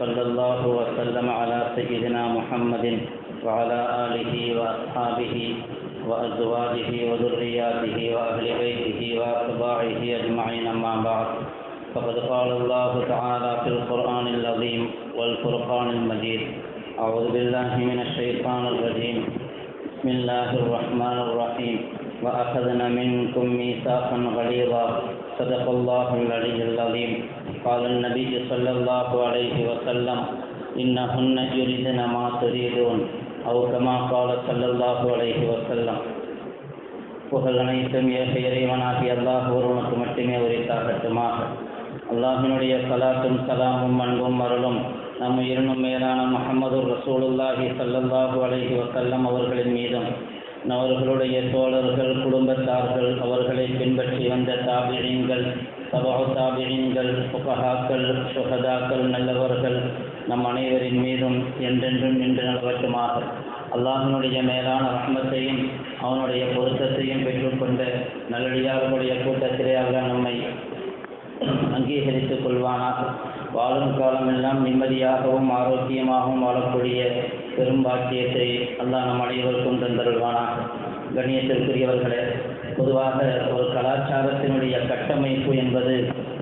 وصلى الله وسلم على سيدنا محمد وعلى آله وأصحابه وأزواجه وذرياته وأهل بيته وأتباعه أجمعين أما بعد. فقد قال الله تعالى في القرآن العظيم والفرقان المجيد. أعوذ بالله من الشيطان الرجيم. بسم الله الرحمن الرحيم. وأخذنا منكم ميثاقا غليظا. صدق الله العلي العظيم قال النبي صلى الله عليه وسلم إنهن يريدن ما تريدون أو كما قال صلى الله عليه وسلم புகழ் அனைத்தும் ஏக இறைவனாகிய அல்லாஹ் ஒருவனுக்கு மட்டுமே உரித்தாகட்டுமாக அல்லாஹினுடைய சலாத்தும் சலாமும் அன்பும் அருளும் நம் உயிரினும் மேலான முகமது ரசூலுல்லாஹி சல்லல்லாஹு அலைஹி வசல்லம் அவர்களின் மீதும் அவர்களுடைய தோழர்கள் குடும்பத்தார்கள் அவர்களை பின்பற்றி வந்த தாபியங்கள் சபா தாபியங்கள் புகஹாக்கள் சுகதாக்கள் நல்லவர்கள் நம் அனைவரின் மீதும் என்றென்றும் நின்று நலவட்டுமாக அல்லாஹினுடைய மேலான ரஹ்மத்தையும் அவனுடைய பொருத்தத்தையும் பெற்றுக்கொண்ட நல்லடியார்களுடைய கூட்டத்திலே அல்லாஹ் நம்மை அங்கீகரித்துக் கொள்வானாக. வாழும் காலமெல்லாம் நிம்மதியாகவும் ஆரோக்கியமாகவும் வாழக்கூடிய பெரும்பாக்கியத்தை அல்லாஹ் நம் அனைவருக்கும் தந்தருள்வானாக. கண்ணியத்திற்குரியவர்களே பொதுவாக ஒரு கலாச்சாரத்தினுடைய கட்டமைப்பு என்பது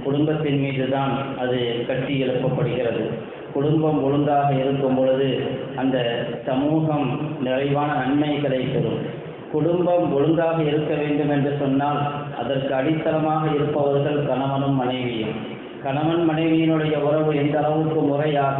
குடும்பத்தின் மீது தான் அது கட்டி எழுப்பப்படுகிறது. குடும்பம் ஒழுங்காக இருக்கும் பொழுது அந்த சமூகம் நிறைவான நன்மைகளை பெறும். குடும்பம் ஒழுங்காக இருக்க வேண்டும் என்று சொன்னால் அதற்கு அடித்தளமாக இருப்பவர்கள் கணவனும் மனைவியும். கணவன் மனைவியினுடைய உறவு எந்த அளவுக்கு முறையாக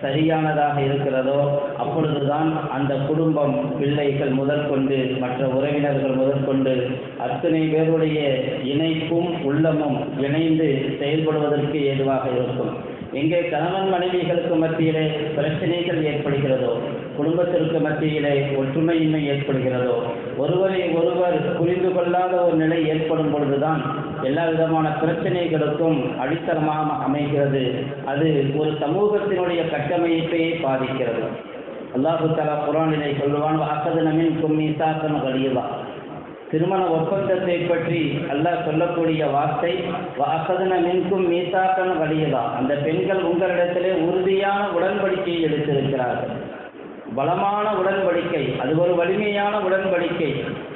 சரியானதாக இருக்கிறதோ அப்பொழுதுதான் அந்த குடும்பம் பிள்ளைகள் முதற்கொண்டு மற்ற உறவினர்கள் முதற்கொண்டு அத்தனை பேருடைய இணைப்பும் உள்ளமும் இணைந்து செயல்படுவதற்கு ஏதுவாக இருக்கும். எங்கே கணவன் மனைவிகளுக்கு மத்தியிலே பிரச்சனைகள் ஏற்படுகிறதோ குடும்பத்திற்கு மத்தியிலே ஒற்றுமையின்மை ஏற்படுகிறதோ ஒருவரை ஒருவர் புரிந்து கொள்ளாத ஒரு நிலை ஏற்படும் பொழுதுதான் எல்லா விதமான பிரச்சனைகளுக்கும் அடித்தளமாக அமைகிறது. அது ஒரு சமூகத்தினுடைய கட்டமைப்பையே பாதிக்கிறது. அல்லாஹு தலா குரானிலை சொல்லுவான் அக்கது நமின் கும்மி வலியுதா திருமண ஒப்பந்தத்தை பற்றி அல்லாஹ் சொல்லக்கூடிய வார்த்தை அசதன மின்கும் மீசாக்கன் வழியதா அந்த பெண்கள் உங்களிடத்திலே உறுதியான உடன்படிக்கையை எடுத்திருக்கிறார்கள். பலமான உடன்படிக்கை அது ஒரு வலிமையான உடன்படிக்கை.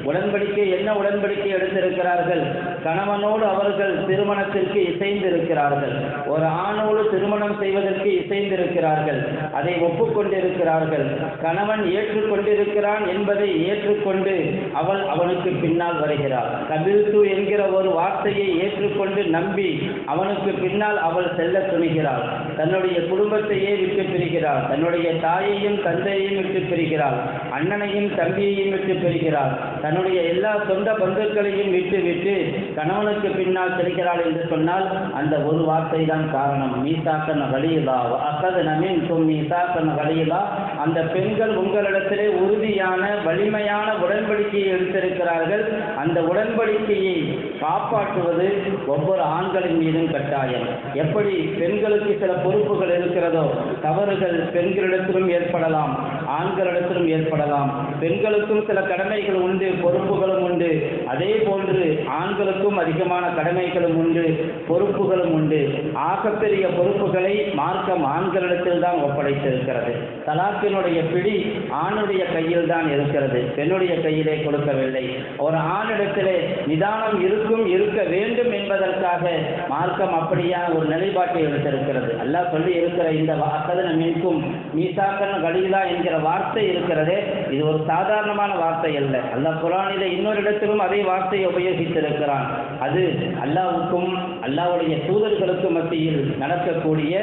உடன்படிக்கை என்ன உடன்படிக்கை எடுத்திருக்கிறார்கள்? கணவனோடு அவர்கள் திருமணத்திற்கு இசைந்திருக்கிறார்கள். ஒரு ஆணோடு திருமணம் செய்வதற்கு இசைந்திருக்கிறார்கள். அதை ஒப்புக்கொண்டிருக்கிறார்கள். கணவன் ஏற்றுக்கொண்டிருக்கிறான் என்பதை ஏற்றுக்கொண்டு அவள் அவனுக்கு பின்னால் வருகிறாள். கபில்து என்கிற ஒரு வார்த்தையை ஏற்றுக்கொண்டு நம்பி அவனுக்கு பின்னால் அவள் செல்ல துணிகிறாள். தன்னுடைய குடும்பத்தையே விட்டு பிரிகிறாள். தன்னுடைய தாயையும் தந்தையையும் விட்டு பிரிகிறாள் அண்ணனையும் தம்பியையும் விட்டு பிரிகிறாள் தன்னுடைய எல்லா சொந்த பந்துக்களையும் விட்டு விட்டு கணவனுக்கு பின்னால் செல்கிறாள் என்று சொன்னால் அந்த ஒரு வார்த்தை தான் காரணம். மீசாக்கன் வழியிலா அக்கது நமின் தும் மீசாக்கன் வழியிலா அந்த பெண்கள் உங்களிடத்திலே உறுதியான வலிமையான உடன்படிக்கையை எடுத்திருக்கிறார்கள். அந்த உடன்படிக்கையை காப்பாற்றுவது ஒவ்வொரு ஆண்களின் மீதும் கட்டாயம். எப்படி பெண்களுக்கு சில பொறுப்புகள் இருக்கிறதோ தவறுகள் பெண்களிடத்திலும் ஏற்படலாம். ஆண்களிடத்திலும் ஏற்படலாம். பெண்களுக்கும் சில கடமைகள் உண்டு பொறுப்புகளும் உண்டு. அதே போன்று ஆண்களுக்கும் அதிகமான கடமைகளும் உண்டு பொறுப்புகளும் உண்டு. ஆகப்பெரிய பொறுப்புகளை மார்க்கம் ஆண்களிடத்தில் தான் ஒப்படைத்திருக்கிறது. தலாக்கினுடைய பிடி ஆணுடைய கையில் தான் இருக்கிறது. பெண்ணுடைய கையிலே கொடுக்கவில்லை. ஒரு ஆணிடத்திலே நிதானம் இருக்கும் இருக்க வேண்டும் என்பதற்காக மார்க்கம் அப்படியான ஒரு நிலைப்பாட்டை எடுத்திருக்கிறது. அல்லாஹ் சொல்லி இருக்கிற இந்த அக்கதன மின்கும் மீசாக்கன் கலீலா என்கிற வார்த்தை இருக்கிறதே இது ஒரு சாதாரணமான வார்த்தை அல்ல. அல்லாஹ் குரானில இன்னொரு இடத்திலும் அதே வார்த்தையை உபயோகித்திருக்கிறான். அது அல்லாவுக்கும் அல்லாவுடைய தூதர்களுக்கும் மத்தியில் நடக்கக்கூடிய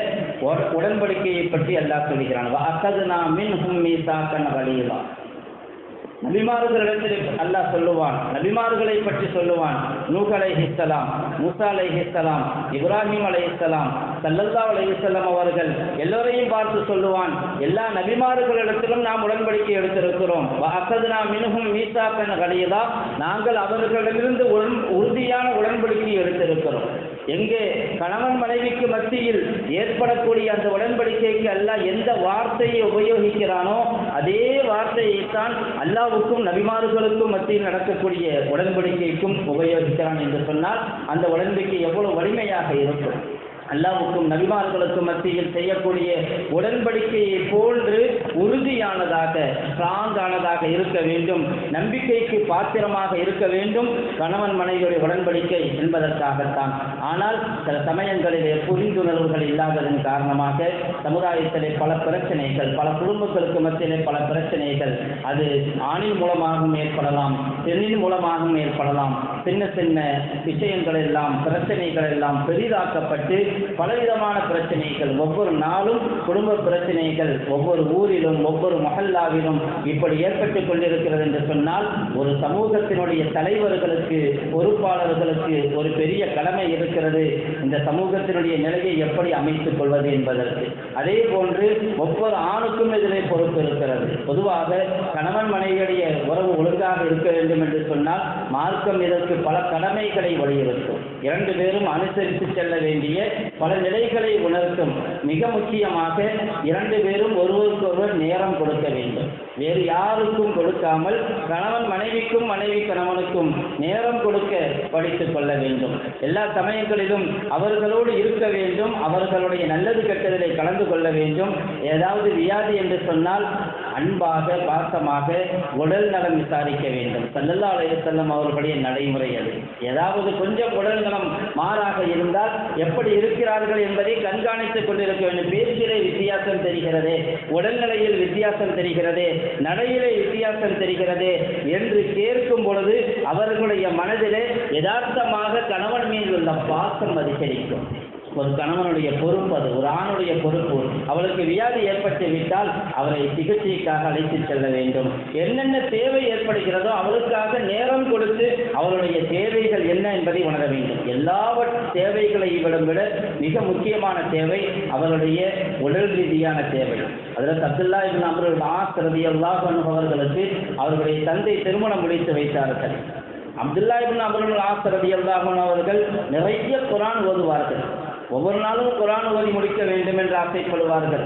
உடன்படிக்கையை பற்றி அல்லாஹ் சொல்கிறான் அக்கது நான் மின் ஹும் மீசாக்கன் கலீலா நபிமார்களிடத்தில் அல்லாஹ் சொல்லுவான் நபிமார்களை பற்றி சொல்லுவான். நூஹ் அலைஹிஸ்ஸலாம் மூசா இஸ்லாம் இப்ராஹிம் அலைஹிஸ்ஸலாம் சல்லல்லா அலைஹிஸ்ஸலாம் அவர்கள் எல்லோரையும் பார்த்து சொல்லுவான் எல்லா நபிமார்களிடத்திலும் நாம் உடன்படிக்கை எடுத்திருக்கிறோம். அசதுனா மினுகும் மீசாக்கன் கலியதா நாங்கள் அவர்களிடமிருந்து உடன் உறுதியான உடன்படிக்கை எடுத்திருக்கிறோம். எங்கே கணவன் மனைவிக்கு மத்தியில் ஏற்படக்கூடிய அந்த உடன்படிக்கைக்கு அல்லாஹ் எந்த வார்த்தையை உபயோகிக்கிறானோ அதே வார்த்தையைத்தான் அல்லாவுக்கும் நபிமார்களுக்கும் மத்தியில் நடக்கக்கூடிய உடன்படிக்கைக்கும் உபயோகிக்கிறான் என்று சொன்னால் அந்த உடன்படிக்கை எவ்வளவு வலிமையாக இருக்கும். அல்லாவுக்கும் நபிமார்களுக்கும் மத்தியில் செய்யக்கூடிய உடன்படிக்கையை போன்று உறுதியானதாக ஸ்ட்ராங்கானதாக இருக்க வேண்டும். நம்பிக்கைக்கு பாத்திரமாக இருக்க வேண்டும். கணவன் மனைவியுடைய உடன்படிக்கை என்பதற்காகத்தான். ஆனால் சில சமயங்களிலே புரிந்துணர்வுகள் இல்லாததன் காரணமாக சமுதாயத்திலே பல பிரச்சனைகள் பல குடும்பங்களுக்கு மத்தியிலே பல பிரச்சனைகள். அது ஆணின் மூலமாகவும் ஏற்படலாம் பெண்ணின் மூலமாகவும் ஏற்படலாம். சின்ன சின்ன விஷயங்கள் எல்லாம் பிரச்சனைகள் எல்லாம் பெரிதாக்கப்பட்டு பலவிதமான பிரச்சனைகள் ஒவ்வொரு நாளும் குடும்ப பிரச்சனைகள் ஒவ்வொரு ஊரிலும் ஒவ்வொரு மஹல்லாவிலும் இப்படி ஏற்பட்டுக் கொண்டிருக்கிறது என்று சொன்னால் ஒரு சமூகத்தினுடைய தலைவர்களுக்கு பொறுப்பாளர்களுக்கு ஒரு பெரிய கடமை இருக்கிறது. இந்த சமூகத்தினுடைய நிலையை எப்படி அமைத்துக் கொள்வது என்பதற்கு. அதே போன்று ஒவ்வொரு ஆணுக்கும் இதிலே பொறுப்பு இருக்கிறது. பொதுவாக கணவன் மனைவியுடைய உறவு ஒழுங்காக இருக்க வேண்டும் என்று சொன்னால் மார்க்கம் இதற்கு பல கடமைகளை வலியுறுத்தும் இரண்டு பேரும் அனுசரித்து செல்ல வேண்டிய பல நிலைகளை உணர்த்தும். மிக முக்கியமாக இரண்டு பேரும் ஒருவருக்கொருவர் நேரம் கொடுக்க வேண்டும். வேறு யாருக்கும் கொடுக்காமல் கணவன் மனைவிக்கும் மனைவி கணவனுக்கும் நேரம் கொடுக்க படித்துக் கொள்ள வேண்டும். எல்லா சமயங்களிலும் அவர்களோடு இருக்க வேண்டும். அவர்களுடைய நல்லது கெட்டதிலே கலந்து கொள்ள வேண்டும். ஏதாவது வியாதி என்று சொன்னால் அன்பாக பாசமாக உடல் நலம் விசாரிக்க வேண்டும். சல்லல்லா அலையம் அவர்களுடைய நடைமுறை அது ஏதாவது கொஞ்சம் உடல்நலம் மாறாக இருந்தால் எப்படி இருக்கிறார்கள் என்பதை கண்காணித்துக் கொண்டிருக்க வேண்டும். பேச்சிலே வித்தியாசம் தெரிகிறது உடல்நிலையில் வித்தியாசம் தெரிகிறது நடையிலே வித்தியாசம் தெரிகிறது என்று கேட்கும் பொழுது அவர்களுடைய மனதிலே யதார்த்தமாக கணவன் மீது உள்ள பாசம் அதிகரிக்கும். ஒரு கணவனுடைய பொறுப்பு அது ஒரு ஆணுடைய பொறுப்பு. அவளுக்கு வியாதி ஏற்பட்டு விட்டால் அவரை சிகிச்சைக்காக அழைத்து செல்ல வேண்டும். என்னென்ன தேவை ஏற்படுகிறதோ அவளுக்காக நேரம் கொடுத்து அவளுடைய தேவைகள் என்ன என்பதை உணர வேண்டும். எல்லாவற்ற தேவைகளை இவரும் விட மிக முக்கியமான தேவை அவளுடைய உடல் ரீதியான தேவை. அதில் அப்துல்லா இபின் ஆசிரதி அல்லாஹ் அவர்களுக்கு அவர்களுடைய தந்தை திருமணம் முடித்து வைத்தார்கள். அப்துல்லா இபின் அமருல் ஆசிரதி அல்லாஹன் அவர்கள் நிறைய குரான் ஓதுவார்கள். ஒவ்வொரு நாளும் குரான் ஓதி முடிக்க வேண்டும் என்று ஆசைப்படுவார்கள்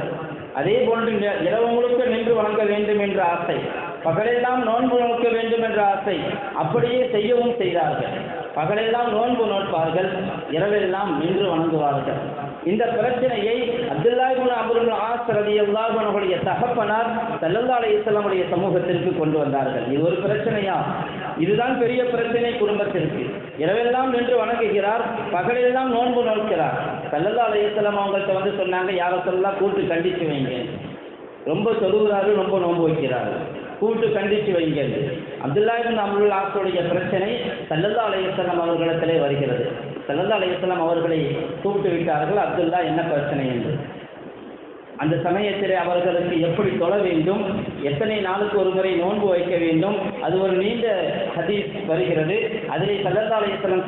அதே போன்று இரவு முழுக்க நின்று வணங்க வேண்டும் என்ற ஆசை பகலெல்லாம் நோன்பு நோக்க வேண்டும் என்ற ஆசை அப்படியே செய்யவும் செய்தார்கள். பகலெல்லாம் நோன்பு நோட்பார்கள் இரவெல்லாம் நின்று வணங்குவார்கள். இந்த பிரச்சனையை அப்துல்லா அபுல் அம்ருல் ஆஸ் ரலியல்லாஹு அன்ஹுடைய தகப்பனார் சல்லல்லா அலி இஸ்லாமுடைய சமூகத்திற்கு கொண்டு வந்தார்கள். இது ஒரு பிரச்சனையா? இதுதான் பெரிய பிரச்சனை குடும்பத்திற்கு. இரவெல்லாம் நின்று வணங்குகிறார் பகலெல்லாம் நோன்பு நோக்கிறார். சல்லல்லா அலி இஸ்லாம் அவங்கள்ட்ட வந்து சொன்னாங்க யாரை சொல்லலாம் கூட்டு கண்டித்து வைங்க. ரொம்ப தொழுகிறாரு ரொம்ப நோன்பு வைக்கிறாரு. கூட்டு கண்டித்து வைங்கள் அப்துல்லா அபுல் அம்ருல் பிரச்சனை ஸல்லல்லாஹு அலைஹி அவர்களிடத்திலே வருகிறது. செல்லந்த அலைஹி அவர்களை கூப்பிட்டு விட்டார்கள். அப்துல்லா என்ன பிரச்சனை என்று? அந்த சமயத்தில் அவர்களுக்கு எப்படி தொழ வேண்டும் எத்தனை நாளுக்கு ஒரு முறை நோன்பு வைக்க வேண்டும் அது ஒரு நீண்ட ஹதீஸ் வருகிறது. அதிலே சல்லல்லா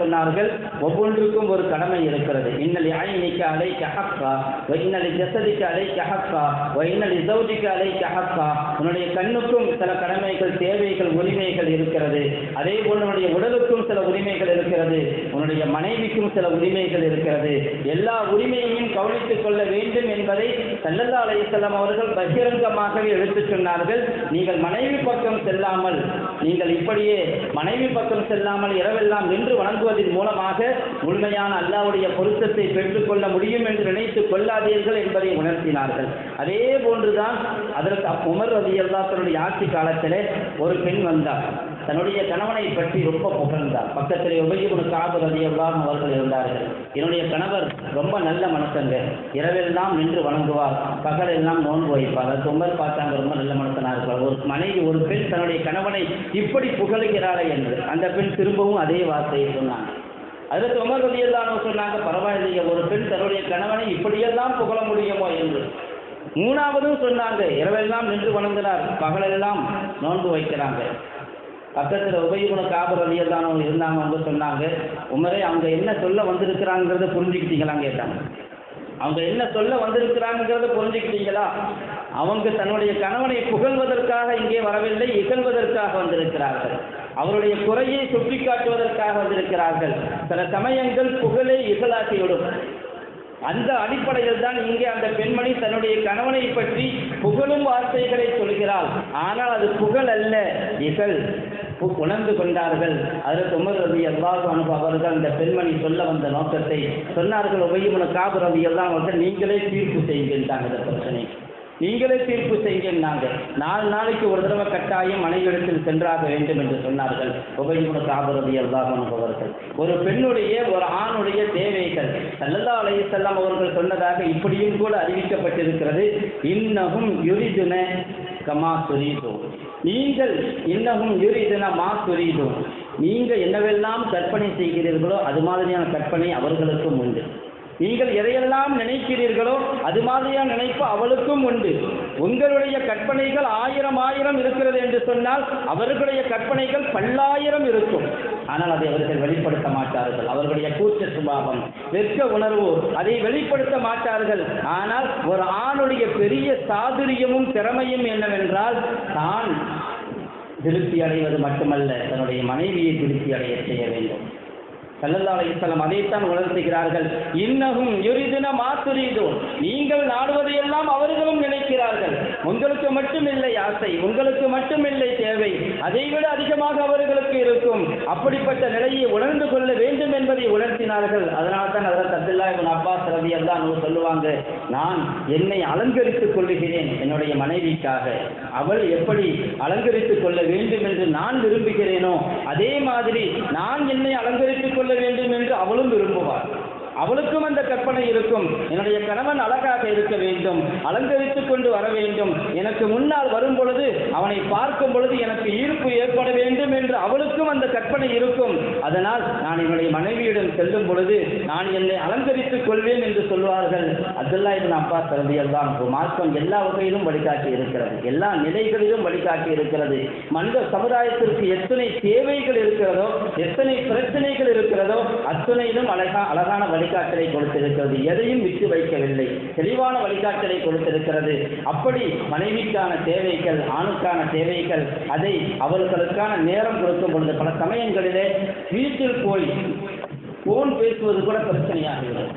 சொன்னார்கள் ஒவ்வொன்றுக்கும் ஒரு கடமை இருக்கிறது. இன்னலி ஐனிக்க அலை கஹக்கா இன்னலி ஜசதிக்கு அலை கஹக்கா இன்னலி ஜவுதிக்கு அலை கஹக்கா உன்னுடைய கண்ணுக்கும் சில கடமைகள் தேவைகள் உரிமைகள் இருக்கிறது. அதே போல் உன்னுடைய உடலுக்கும் சில உரிமைகள் இருக்கிறது. உன்னுடைய மனைவிக்கும் சில உரிமைகள் இருக்கிறது. எல்லா உரிமையையும் கவனித்துக் கொள்ள வேண்டும் என்பதை தன் செல்லல்லா அலையம் அவர்கள் பகிரங்கமாகவே எடுத்துச் சொன்னார்கள். நீங்கள் மனைவி பக்கம் செல்லாமல் நீங்கள் இப்படியே மனைவி பக்கம் செல்லாமல் இரவெல்லாம் நின்று வணங்குவதன் மூலமாக முழுமையான அல்லாவுடைய பொருத்தத்தை பெற்றுக்கொள்ள முடியும் என்று நினைத்துக் கொள்ளாதீர்கள் என்பதை உணர்த்தினார்கள். அதே போன்றுதான் அதற்கு உமர் ரதி தன்னுடைய ஆட்சி காலத்திலே ஒரு பெண் வந்தார். தன்னுடைய கணவனை பற்றி ரொம்ப புகழ்ந்தார். பக்கத்தில் உபயோக காபு ரதி அவர்கள் இருந்தார்கள். என்னுடைய கணவர் ரொம்ப நல்ல மனுஷங்க. இரவெல்லாம் நின்று வணங்குவார். பகலெல்லாம் நோன்பு வைப்பார். அது உமர் பார்த்தாங்க ரொம்ப நல்ல மனுஷனாக இருப்பார். ஒரு மனைவி ஒரு பெண் தன்னுடைய கணவனை இப்படி புகழுகிறாளே என்று அந்த பெண் திரும்பவும் அதே வார்த்தையை சொன்னாங்க. அதற்கு உமர் ரலியல்லாஹு சொன்னாங்க பரவாயில்லையே ஒரு பெண் தன்னுடைய கணவனை இப்படியெல்லாம் புகழ முடியுமோ என்று? மூணாவதும் சொன்னாங்க இரவெல்லாம் நின்று வணங்கினார் பகலெல்லாம் நோன்பு வைக்கிறாங்க. பக்கத்தில் உபயோக காபர் அலியெல்லாம் அவங்க இருந்தாங்க வந்து சொன்னாங்க உமரே அவங்க என்ன சொல்ல வந்திருக்கிறாங்கிறத புரிஞ்சுக்கிட்டீங்களான்னு கேட்டாங்க. அவங்க என்ன சொல்ல வந்திருக்கிறாங்கிறத புரிஞ்சுக்கிட்டீங்களா? அவங்க தன்னுடைய கணவனை புகழ்வதற்காக இங்கே வரவில்லை இகழ்வதற்காக வந்திருக்கிறார்கள். அவருடைய குறையை சுட்டிக்காட்டுவதற்காக வந்திருக்கிறார்கள். சில சமயங்கள் புகழே இகழாக்கிவிடும். அந்த அடிப்படையில் தான் இங்கே அந்த பெண்மணி தன்னுடைய கணவனை பற்றி புகழும் வார்த்தைகளை சொல்கிறாள். ஆனால் அது புகழ் அல்ல இகழ். உணர்ந்து கொண்டார்கள். அதற்கு உமர் ரவி அல்லாஹ் அனுபவ அவர்கள் அந்த பெண்மணி சொல்ல வந்த நோக்கத்தை சொன்னார்கள் உபயமுன காபு ரவி எல்லாம் வந்து நீங்களே தீர்ப்பு செய்கின்றாங்க இந்த பிரச்சனை. நீங்களே தீர்ப்பு செய்கின்றாங்க நாலு நாளைக்கு ஒரு தடவை கட்டாயம் மனைவிடத்தில் சென்றாக வேண்டும் என்று சொன்னார்கள் உபயமுன காபு ரவி அல்லாஹ் அனுபவர்கள் ஒரு பெண்ணுடைய ஒரு ஆணுடைய தேவைகள் சல்லல்லா செல்லம் அவர்கள் சொன்னதாக இப்படியும் கூட அறிவிக்கப்பட்டிருக்கிறது. இன்னகும் யுரிதுன கமா சுரீதோ நீங்கள் இன்னமும் யுரிதுன மா சுரீதோ நீங்க என்னவெல்லாம் கற்பனை செய்கிறீர்களோ அது மாதிரியான கற்பனை அவர்களுக்கும் உண்டு. நீங்கள் எதையெல்லாம் நினைக்கிறீர்களோ அது மாதிரியான நினைப்பு அவளுக்கும் உண்டு. உங்களுடைய கற்பனைகள் ஆயிரம் ஆயிரம் இருக்கிறது என்று சொன்னால் அவர்களுடைய கற்பனைகள் பல்லாயிரம் இருக்கும். ஆனால் அதை அவர்கள் வெளிப்படுத்த மாட்டார்கள். அவர்களுடைய கூச்ச சுபாவம் வெட்க உணர்வு அதை வெளிப்படுத்த மாட்டார்கள். ஆனால் ஒரு ஆணுடைய பெரிய சாதுரியமும் திறமையும் என்னவென்றால் தான் திருப்தி அடைவது மட்டுமல்ல தன்னுடைய மனைவியை திருப்தி அடைய செய்ய வேண்டும். சல்லல்லா அலைஹிஸ்ஸலாம் அதைத்தான் உணர்த்துகிறார்கள். இன்னகும் யுரிதின மாத்துரிதோ நீங்கள் நாடுவதையெல்லாம் அவர்களும் நினைக்கிறார்கள். உங்களுக்கு மட்டும் இல்லை ஆசை உங்களுக்கு மட்டும் இல்லை தேவை. அதைவிட அதிகமாக அவர்களுக்கு இருக்கும். அப்படிப்பட்ட நிலையை உணர்ந்து கொள்ள வேண்டும் என்பதை உணர்த்தினார்கள். அதனால் தான் அதற்கு அப்துல்லா இவன் அப்பாஸ் ரவி எல்லாம் சொல்லுவாங்க நான் என்னை அலங்கரித்துக் கொள்ளுகிறேன் என்னுடைய மனைவிக்காக. அவள் எப்படி அலங்கரித்துக் கொள்ள வேண்டும் என்று நான் விரும்புகிறேனோ அதே மாதிரி நான் என்னை அலங்கரித்துக் கொள்ள வேண்டும் என்று அவளும் விரும்புவாள். அவளுக்கும் அந்த கற்பனை இருக்கும். என்னுடைய கணவன் அழகாக இருக்க வேண்டும். அலங்கரித்துக் கொண்டு வர வேண்டும். எனக்கு முன்னால் வரும் பொழுது அவனை பார்க்கும் பொழுது எனக்கு ஈர்ப்பு ஏற்பட வேண்டும் என்று அவளுக்கும் அந்த கற்பனை இருக்கும். அதனால் நான் என்னுடைய மனைவியிடம் செல்லும் பொழுது நான் என்னை அலங்கரித்துக் கொள்வேன் என்று சொல்வார்கள். அதெல்லாம் இது அப்பா ரலியல்லாஹு தான் மார்க்கம் எல்லா வகையிலும் வழிகாட்டி இருக்கிறது. எல்லா நிலைகளிலும் வழிகாட்டி இருக்கிறது. மனித சமுதாயத்திற்கு எத்தனை தேவைகள் இருக்கிறதோ எத்தனை பிரச்சனைகள் இருக்கிறதோ அத்தனையிலும் அழகா அழகான வழி வழிகாட்டலை கொடுத்திருக்கிறது. எதையும் விட்டு வைக்கவில்லை. தெளிவான வழிகாட்டலை கொடுத்திருக்கிறது. அப்படி மனைவிக்கான தேவைகள் ஆணுக்கான தேவைகள் அதை அவர்களுக்கான நேரம் கொடுக்கும் பொழுது பல சமயங்களிலே வீட்டில் போய் போன் பேசுவது கூட பிரச்சனையாகிறது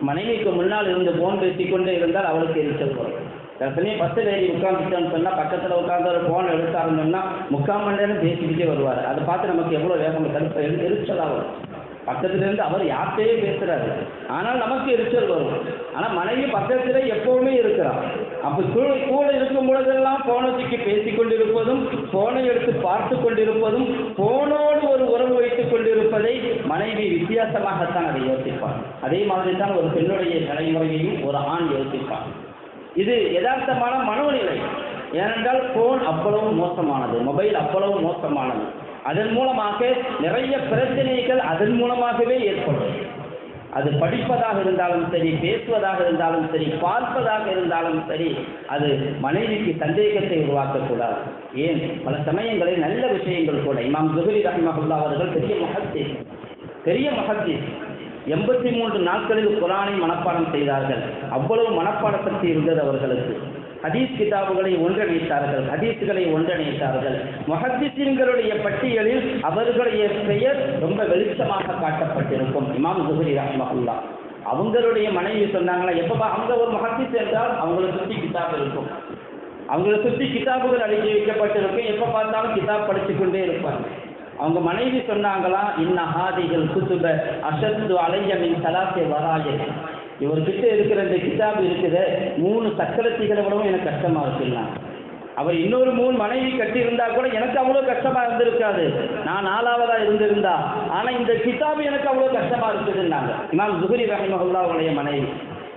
மனைவிக்கு முன்னால் இருந்து போன் பேசிக்கொண்டே இருந்தால் அவளுக்கு எரிச்சல் வரும். சில சமயம் பஸ்ஸில் ஏறி உட்காந்துட்டோம்னு சொன்னால் பக்கத்தில் உட்காந்து ஒரு ஃபோன் எடுத்தாருன்னா முக்கால் மணி நேரம் பேசிக்கிட்டே வருவார். அதை பார்த்து நமக்கு எவ்வளோ வேகம் கருப்பு எரி- வரும். பக்கத்துல இருந்து அவர் யார்கிட்டயே பேசுறாரு. ஆனால் நமக்கு எரிச்சல் வரும். ஆனால் மனைவி பக்கத்தில் எப்பவுமே இருக்கிறார். அப்போ கூட கூட இருக்கும் பொழுதெல்லாம் போனை தூக்கி கொண்டிருப்பதும் போனை எடுத்து பார்த்து கொண்டிருப்பதும் போனோடு ஒரு உறவு வைத்துக் கொண்டிருப்பதை மனைவி வித்தியாசமாகத்தான் அதை யோசிப்பார். அதே மாதிரி தான் ஒரு பெண்ணுடைய தலைமுறையையும் ஒரு ஆண் யோசிப்பார். இது யதார்த்தமான மனோநிலை. ஏனென்றால் போன் அவ்வளவு மோசமானது. மொபைல் அவ்வளவு மோசமானது. அதன் மூலமாக நிறைய பிரச்சனைகள் அதன் மூலமாகவே ஏற்படும். அது படிப்பதாக இருந்தாலும் சரி பேசுவதாக இருந்தாலும் சரி பார்ப்பதாக இருந்தாலும் சரி அது மனைவிக்கு சந்தேகத்தை உருவாக்கக்கூடாது. ஏன்? பல சமயங்களில் நல்ல விஷயங்கள் கூட. இமாம் ஜுஹரி ரஹ்மஹுல்லா அவர்கள் பெரிய மகத்தி பெரிய மகத்தி எண்பத்தி மூன்று நாட்களில் குரானை மனப்பாடம் செய்தார்கள். அவ்வளவு மனப்பாட சக்தி இருந்தது அவர்களுக்கு. ஹதீஸ் கிதாபுகளை ஒன்றிணைத்தார்கள் ஹதீஸ்களை ஒன்றிணைத்தார்கள். முஹத்திசீன்களுடைய பட்டியலில் அவர்களுடைய பெயர் ரொம்ப வெளிச்சமாக காட்டப்பட்டிருக்கும். இமாம் ஜுஹரி ரஹ்மஹுல்லா. அவங்களுடைய மனைவி சொன்னாங்களா எப்போ அவங்க ஒரு மஹத்திஸ் என்றால் அவங்களை சுற்றி கிதாப் இருக்கும். அவங்களை சுற்றி கிதாபுகள் அழிஞ்சு வைக்கப்பட்டிருக்கும். எப்போ பார்த்தாலும் கிதாப் படிச்சு கொண்டே இருப்பாங்க அவங்க மனைவி சொன்னாங்களா இன்ன ஹாதிகள் குத்துப அசத்து அலையமின் சலாசே வராய இவர்கிட்ட இருக்கிற இந்த கிதாப் இருக்குது. மூணு சக்கரத்திகளை விடவும் எனக்கு கஷ்டமா இருக்குன்னா அவர் இன்னொரு மூணு மனைவி கட்டியிருந்தா கூட எனக்கு அவ்வளோ கஷ்டமா இருந்திருக்காது. நான் நாலாவதா இருந்திருந்தா. ஆனா இந்த கிதாபு எனக்கு அவ்வளோ கஷ்டமா இருக்குதுன்னாங்க. இமாம் ஜுஹரி ரஹிமஹுல்லாவுடைய மனைவி.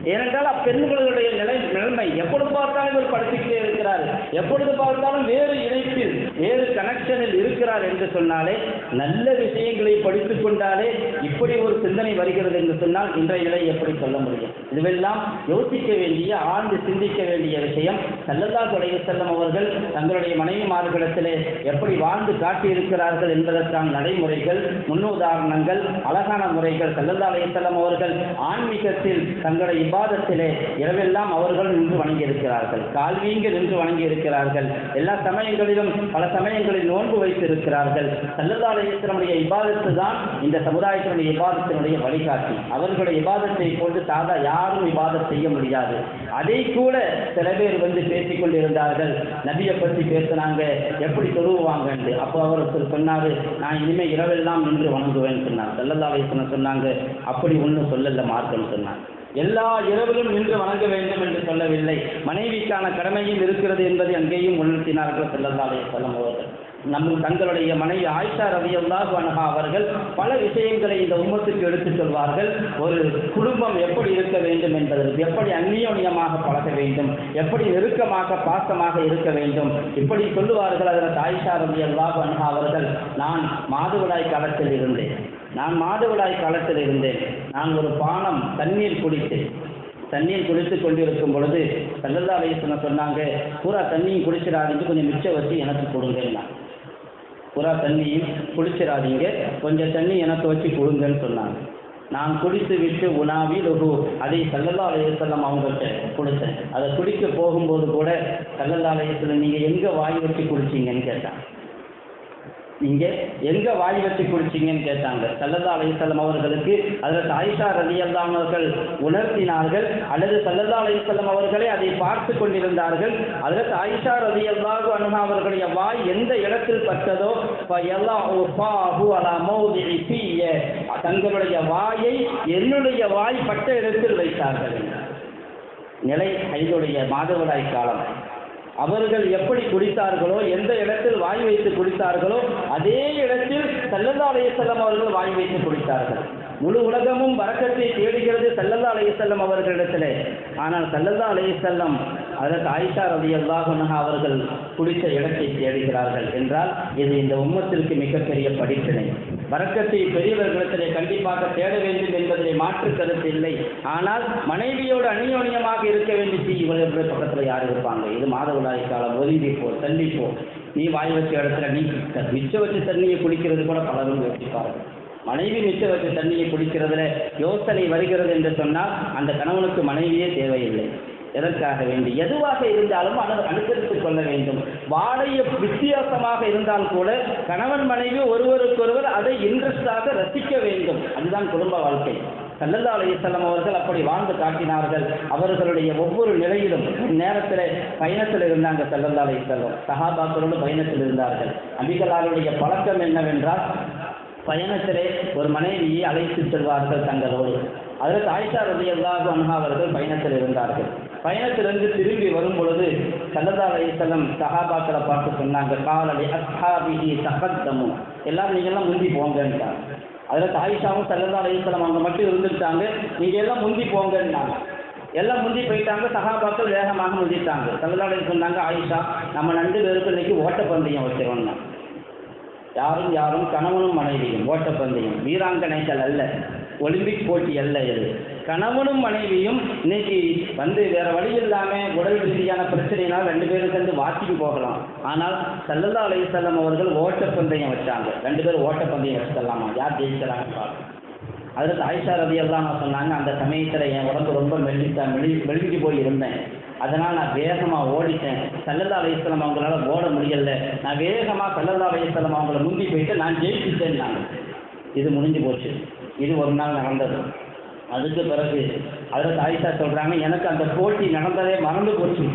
ஏனென்றால் அப்பெண்களுடைய நிலை நிலைமை எப்பொழுது பார்த்தாலும் இவர் படிச்சுக்கிட்டே இருக்கிறார். எப்பொழுது பார்த்தாலும் வேறு இணைப்பில் வேறு கனெக்ஷனில் இருக்கிறார் என்று சொன்னாலே நல்ல விஷயங்களை படித்துக் கொண்டாலே இப்படி ஒரு சிந்தனை வருகிறது என்று சொன்னால் இன்றைய நிலை எப்படி சொல்ல முடியும்? இதுவெல்லாம் யோசிக்க வேண்டிய ஆழ்ந்து சிந்திக்க வேண்டிய விஷயம். சல்லல்லா தொலைவு செல்லும் அவர்கள் தங்களுடைய மனைவிமார்களிடத்திலே எப்படி வாழ்ந்து காட்டியிருக்கிறார்கள் என்பதற்கான நடைமுறைகள் முன்னுதாரணங்கள் அழகான முறைகள். சல்லல்லா அலையம் அவர்கள் ஆன்மீகத்தில் தங்களுடைய இபாதத்திலே இரவெல்லாம் அவர்கள் நின்று வணங்கியிருக்கிறார்கள். கால்வீங்க நின்று வணங்கியிருக்கிறார்கள். எல்லா சமயங்களிலும் பல சமயங்களில் நோன்பு வைத்திருக்கிறார்கள். சல்லதாலயத்தினுடைய இபாதத்து தான் இந்த சமுதாயத்தினுடைய இபாதத்தினுடைய வழிகாட்டி. அவர்களுடைய இபாதத்தை போட்டு சாதா யாரும் இபாதம் செய்ய முடியாது. அதை கூட சில பேர் வந்து பேசிக் கொண்டிருந்தார்கள். நபியை பற்றி பேசினாங்க. எப்படி தொழுவாங்க அப்போ அவர் சொன்னாரு நான் இனிமே இரவெல்லாம் நின்று வணங்குவேன் சொன்னார். சல்லல்லா சொன்னாங்க அப்படி ஒன்றும் சொல்லல மார்க்கம் சொன்னாங்க எல்லா இரவிலும் நின்று வணங்க வேண்டும் என்று சொல்லவில்லை. மனைவிக்கான கடமையும் இருக்கிறது என்பதை அங்கேயும் உணர்த்தினார்கள் செல்லல்லா செல்லும் அவர்கள். நம் தங்களுடைய மனைவி ஆயிஷா ரவியல்லாஹு அன்ஹா அவர்கள் பல விஷயங்களை இந்த உம்மத்துக்கு எடுத்துச் சொல்வார்கள். ஒரு குடும்பம் எப்படி இருக்க வேண்டும் என்பதற்கு எப்படி அந்நியோன்யமாக பழக வேண்டும் எப்படி நெருக்கமாக பாசமாக இருக்க வேண்டும். இப்படி சொல்லுவார்கள் அதற்கு ஆயிஷா ரவியல்லாஹு அன்ஹா அவர்கள் நான் மாதவிடாய் காலத்தில் இருந்தேன். நான் மாதவிடாய் காலத்தில் இருந்தேன். நான் ஒரு பானம் தண்ணீர் குடித்தேன் தண்ணீர் குடித்து கொண்டிருக்கும் பொழுது சல்லல்லா அலையசன சொன்னாங்க பூரா தண்ணியும் குடிச்சிடாதீங்க கொஞ்சம் மிச்சம் வச்சு எனக்கு கொடுங்கன்னா பூரா தண்ணியும் குடிச்சிடாதீங்க கொஞ்சம் தண்ணி எனக்கு வச்சு கொடுங்கன்னு சொன்னாங்க. நான் குடித்து விட்டு உணாவி லகு அதை சல்லல்லா அலையசல்லம் அவங்கள்ட்ட கொடுத்தேன். அதை குடிக்க போகும்போது கூட சல்லல்லா அலையசல்லம் நீங்கள் எங்கே வாய் வச்சு குடிச்சிங்கன்னு கேட்டான் இங்க எங்க வாய் வச்சு குடிச்சீங்கன்னு கேட்டாங்க. சல்லல்லா அலையம் அவர்களுக்கு அதில் ஆயிஷா ரதி அல்லாமர்கள் உணர்த்தினார்கள். அல்லது சல்லல்லா அலையம் அவர்களே அதை பார்த்து கொண்டிருந்தார்கள். அதில் ஆயிஷா ரதி அல்லாஹு அனுமா அவர்களுடைய வாய் எந்த இடத்தில் பட்டதோ தங்களுடைய வாயை என்னுடைய வாய் பட்ட இடத்தில் வைத்தார்கள். நிலை ஐதுடைய மாதவிடாய் காலம். அவர்கள் எப்படி குடித்தார்களோ எந்த இடத்தில் வாய் வைத்து குடித்தார்களோ அதே இடத்தில் செல்லந்தாலய செல்லம் அவர்கள் வாய் வைத்து குடித்தார்கள். முழு உலகமும் வரக்கத்தை தேடுகிறது சல்லல்லா அலையசல்லம் அவர்களிடத்திலே. ஆனால் சல்லல்லா அலையசல்லம் அதற்கு ஆயிஷா ரவி அல்லாஹுனஹா அவர்கள் குடித்த இடத்தை தேடுகிறார்கள் என்றால் இது இந்த உம்மத்திற்கு மிகப்பெரிய படிப்பினை. வரக்கத்தை பெரியவர்களிடத்திலே கண்டிப்பாக தேட வேண்டும் என்பதிலே மாற்று கருத்து இல்லை. ஆனால் மனைவியோடு அந்நியோன்யமாக இருக்க வேண்டும் இவர்களுடைய பக்கத்தில் யார் இருப்பாங்க? இது மாதவிடாய் காலம் ஒதுங்கிப்போ போ நீ வாய் வச்ச இடத்துல நீ மிச்ச வச்சு தண்ணியை குடிக்கிறது கூட பலரும் யோசிப்பார்கள். மனைவி மிச்ச வச்ச தண்ணியை குடிக்கிறதுல யோசனை வருகிறது என்று சொன்னால் அந்த கணவனுக்கு மனைவியே தேவையில்லை. எதற்காக வேண்டி? எதுவாக இருந்தாலும் அதை அனுசரித்துக் கொள்ள வேண்டும். வாடகை வித்தியாசமாக இருந்தால் கூட கணவன் மனைவி ஒருவருக்கொருவர் அதை இன்ட்ரெஸ்டாக ரசிக்க வேண்டும். அதுதான் குடும்ப வாழ்க்கை. சல்லல்லா அலையம் அவர்கள் அப்படி வாழ்ந்து காட்டினார்கள். அவர்களுடைய ஒவ்வொரு நிலையிலும் நேரத்தில் பயணத்தில் இருந்தாங்க சல்லல்லா அலையம் சஹாபாக்களோடு பயணத்தில் இருந்தார்கள். அபிகளாருடைய பழக்கம் என்னவென்றால் பயணத்திலே ஒரு மனைவியை அழைத்து செல்வார்கள் தங்களோடு. அதற்கு ஆயிஷா ரதி அல்லாஹு அன்ஹா அவர்கள் பயணத்தில் இருந்தார்கள். பயணத்திலிருந்து திரும்பி வரும் பொழுது சல்லதா அலையம் சஹாபாக்களை பார்த்து சொன்னாங்க காலலி அஸ்ஹாபிஹி சகத்தமும் எல்லாரும் நீங்கள்லாம் முந்தி போங்கன்ட்டாங்க அதில் தாயிஷாவும் சல்லதா அலையம் அவங்க மட்டும் இருந்துட்டாங்க. நீங்கள் எல்லாம் முந்தி போங்கன்னாங்க எல்லாம் முந்தி போயிட்டாங்க சகாபாக்கள் வேகமாக முந்திட்டாங்க. சல்லதா அலையம் சொன்னாங்க ஆயிஷா நம்ம ரெண்டு பேருக்கு இன்னைக்கு ஓட்டப்பந்தயம் வச்சிருவோம்னா யாரும் யாரும் கணவனும் மனைவியும் ஓட்டப்பந்தயம் வீராங்கனைகள் அல்ல ஒலிம்பிக் போட்டி அல்ல இது. கணவனும் மனைவியும் இன்னைக்கு வந்து வேற வழி இல்லாம உடல் ரீதியான பிரச்சனையினால் ரெண்டு பேரும் சேர்ந்து வாக்கிங் போகலாம். ஆனால் சல்லல்லா அலையம் அவர்கள் ஓட்டப்பந்தயம் வச்சாங்க. ரெண்டு பேரும் ஓட்டப்பந்தயம் வச்சுக்கலாமா? யார் ஜெயிக்கிறாங்க அதில் அதற்கு ஆயிஷா ரதி எல்லாம் சொன்னாங்க அந்த சமயத்தில் என் உடம்பு ரொம்ப மெல்லிட்டா மெலி மெழுகி போய் இருந்தேன் அதனால் நான் வேகமாக ஓடிட்டேன். சல்லல்லா அலையம் அவங்களால ஓட முடியல. நான் வேகமாக சல்லல்லா அலையம் அவங்கள முந்தி போயிட்டு நான் ஜெயிச்சுட்டேன் நான். இது முடிஞ்சு போச்சு. இது ஒரு நாள் நடந்தது. அதுக்கு பிறகு அதில் தாய்சா சொல்கிறாங்க எனக்கு அந்த போட்டி நடந்ததே மறந்து போச்சு.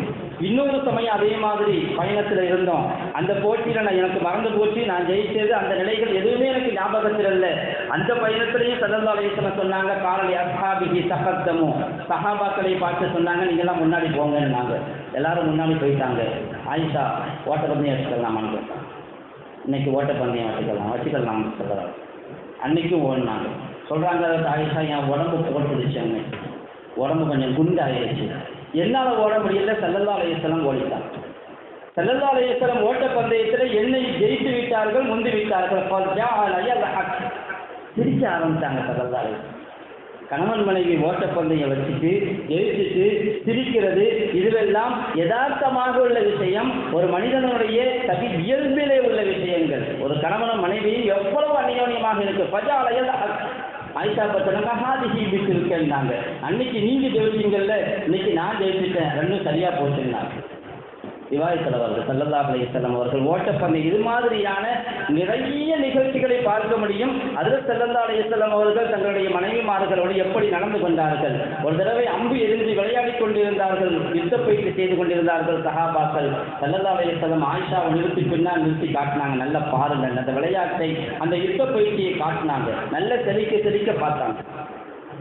இன்னொரு சமயம் அதே மாதிரி பயணத்தில் இருந்தோம். அந்த போட்டியில் நான் எனக்கு மறந்து போச்சு. நான் ஜெயிச்சது அந்த நிலைகள் எதுவுமே எனக்கு ஞாபகத்தில் இல்லை. அந்த பயணத்திலையும் சல்லல்லா அலையம் சொன்னாங்க காலலி அசாபிகி சகத்தமும் சஹாபாக்களை பார்த்து சொன்னாங்க நீங்கள்லாம் முன்னாடி போங்கன்னாங்க. எல்லாரும் முன்னாடி போயிட்டாங்க. ஆயிஷா ஓட்டப்பந்தயம் வச்சுக்கலாமான்னு கேட்டாங்க இன்னைக்கு ஓட்டப்பந்தயம் வச்சுக்கலாம் வச்சுக்கலாம்னு சொல்கிறாங்க அன்னைக்கும் ஓடினாங்க. சொல்கிறாங்க ஆயிஷா என் உடம்பு போட்டுடுச்சாங்க உடம்பு கொஞ்சம் குண்டாயிருச்சு. என்னால் ஓட முடியல சல்லல்லா அலையத்தெல்லாம் ஓடிட்டான். சல்லல்லா அலையம் என்னை ஜெயித்து விட்டார்கள் முந்தி விட்டார்கள். சிரிக்க ஆரம்பித்தாங்க சல்லல்லா கணவன் மனைவி ஓட்டப்பந்தயம் வச்சுட்டு எழுத்துட்டு சிரிக்கிறது இதுவெல்லாம் யதார்த்தமாக உள்ள விஷயம். ஒரு மனிதனுடைய தவி இயல்பிலே உள்ள விஷயங்கள். ஒரு கணவனும் மனைவியும் எவ்வளவு அநியோன்யமாக இருக்கு. பஜாலையில் ஆயிஷா பத்தனங்க ஹாதிஹி பித்திருக்கேன்னாங்க அன்னைக்கு நீங்க ஜெயிச்சீங்கல்ல இன்னைக்கு நான் ஜெயிச்சிட்டேன். ரெண்டும் சரியா போச்சுன்னா விவாதித்தல் அவர்கள் சல்லல்லா அலையம் அவர்கள் ஓட்டப்பந்தயம் இது மாதிரியான நிறைய நிகழ்ச்சிகளை பார்க்க முடியும். அதில் சல்லல்லா அலையம் அவர்கள் தங்களுடைய மனைவிமார்களோடு எப்படி நடந்து கொண்டார்கள்? ஒரு தடவை அம்பு எரிந்து விளையாடி கொண்டிருந்தார்கள் யுத்த பயிற்சி செய்து கொண்டிருந்தார்கள் சஹாபாக்கள். சல்லல்லா அலையம் ஆயிஷா நிறுத்தி பின்னால் நிறுத்தி காட்டினாங்க. நல்ல பாருங்கள் அந்த விளையாட்டை அந்த யுத்த பயிற்சியை காட்டினாங்க. நல்ல செழிக்க செழிக்க பார்த்தாங்க.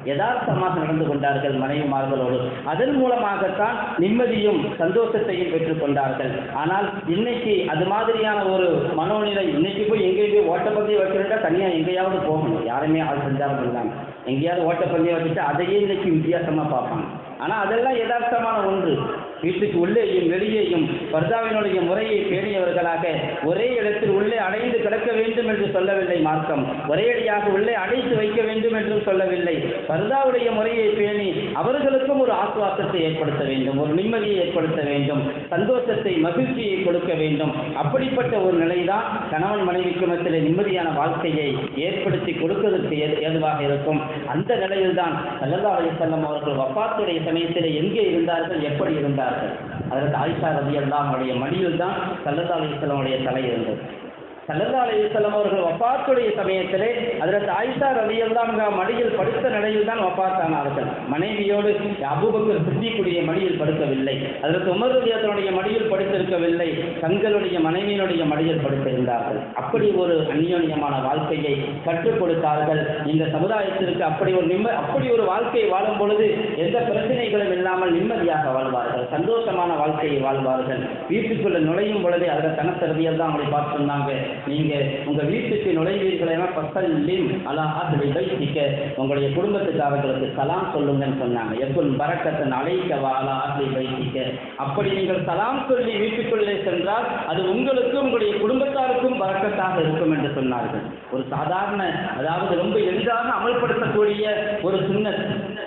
யதார்த்தமாக நடந்து கொண்டார்கள் மனைவிமார்களோடு. அதன் மூலமாகத்தான் நிம்மதியும் சந்தோஷத்தையும் பெற்றுக் கொண்டார்கள். ஆனால் இன்னைக்கு அது மாதிரியான ஒரு மனோநிலை இன்னைக்கு போய் எங்கேயுமே ஓட்டப்பந்தயம் வைக்கிறதா தனியாக எங்கேயாவது போகணும். யாருமே ஆள் செஞ்சாலும் இல்லாமல் எங்கேயாவது ஓட்டப்பந்தயம் வச்சுட்டு அதையே இன்னைக்கு வித்தியாசமாக பார்ப்பாங்க. ஆனால் அதெல்லாம் யதார்த்தமான ஒன்று. வீட்டுக்கு உள்ளேயும் வெளியேயும் பர்தாவினுடைய முறையை பேணியவர்களாக ஒரே இடத்தில் உள்ளே அடைந்து கிடக்க வேண்டும் என்று சொல்லவில்லை மார்க்கம். ஒரேடியாக உள்ளே அடைத்து வைக்க வேண்டும் என்றும் சொல்லவில்லை. பர்தாவுடைய முறையை பேணி அவர்களுக்கும் ஒரு ஆசுவாசத்தை ஏற்படுத்த வேண்டும் ஒரு நிம்மதியை ஏற்படுத்த வேண்டும். சந்தோஷத்தை மகிழ்ச்சியை கொடுக்க வேண்டும். அப்படிப்பட்ட ஒரு நிலைதான் கணவன் மனைவி மத்தியில் நிம்மதியான வாழ்க்கையை ஏற்படுத்தி கொடுப்பதற்கு ஏ- ஏதுவாக இருக்கும். அந்த நிலையில்தான் சல்லல்லா அலிசல்லம் அவர்கள் வப்பாத்துடைய சமயத்தில் எங்கே இருந்தார்கள் எப்படி இருந்தார்கள். அதற்கு ஆயிஷா ரதி அவருடைய மடியில் தான் சல்லல்லா அலிசல்லமுடைய தலை இருந்தது. சல்லல்லா அலைஹிஸ்ஸலாம் அவர்கள் வப்பாத்துடைய சமயத்திலே அதில் ஆயிஷா ரதி மடியில் படுத்த நிலையில் தான் வப்பாத்தானார்கள் மனைவியோடு அபுபக்கர் சித்திக்குடைய மடியில் படுக்கவில்லை. அதற்கு உமர் ரலியல்லாஹுடைய மடியில் படுத்திருக்கவில்லை. தங்களுடைய மனைவியினுடைய மடியில் படுத்திருந்தார்கள். அப்படி ஒரு அந்யோன்யமான வாழ்க்கையை கற்றுக் கொடுத்தார்கள். இந்த சமுதாயத்திற்கு அப்படி ஒரு நிம்ம அப்படி ஒரு வாழ்க்கையை வாழும் பொழுது எந்த பிரச்சனைகளும் இல்லாமல் நிம்மதியாக வாழ்வார்கள். சந்தோஷமான வாழ்க்கையை வாழ்வார்கள். வீட்டுக்குள்ள நுழையும் பொழுதே அதில் தனத்தரவியல் தான் அவங்களை பார்த்திருந்தாங்க. நீங்க உங்க வீட்டுக்கு நுழைவீர்களா பசல்லிம் அலா ஆசிரி வைத்திக்க உங்களுடைய குடும்பத்துக்கு அவர்களுக்கு சலாம் சொல்லுங்கன்னு சொன்னாங்க. எப்பன் பரக்கத்தன் அழைக்க அலா ஆசிரி வைத்திக்க அப்படி நீங்கள் சலாம் சொல்லி வீட்டுக்குள்ளே சென்றால் அது உங்களுக்கும் உங்களுடைய குடும்பத்தாருக்கும் பறக்கத்தாக இருக்கும் என்று சொன்னார்கள். ஒரு சாதாரண அதாவது ரொம்ப எளிதாக அமல்படுத்தக்கூடிய ஒரு சின்ன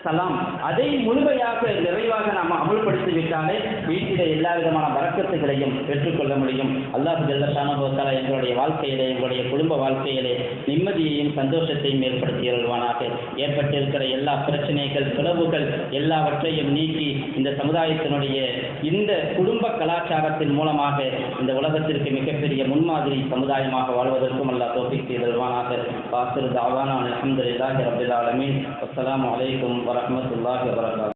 சலாம். அதை முழுமையாக நிறைவாக நாம் அமல்படுத்தி விட்டாலே வீட்டில எல்லா விதமான வரக்கத்துகளையும் பெற்றுக்கொள்ள முடியும். அல்லாஹ் ஜல்லஷான எங்களுடைய வாழ்க்கையிலே எங்களுடைய குடும்ப வாழ்க்கையிலே நிம்மதியையும் சந்தோஷத்தையும் ஏற்படுத்தி வருவானாக ஏற்பட்டிருக்கிற எல்லா பிரச்சனைகள் பிளவுகள் எல்லாவற்றையும் நீக்கி இந்த சமுதாயத்தினுடைய இந்த குடும்ப கலாச்சாரத்தின் மூலமாக இந்த உலகத்திற்கு மிகப்பெரிய முன்மாதிரி சமுதாயமாக வாழ்வதற்கும் அல்லா தோப்பிக்கு செய்தல்வானாக வாசிறு தாவான அலமதுல்லாஹி ரபில் ஆலமீன். அஸ்ஸலாமு ورحمة الله وبركاته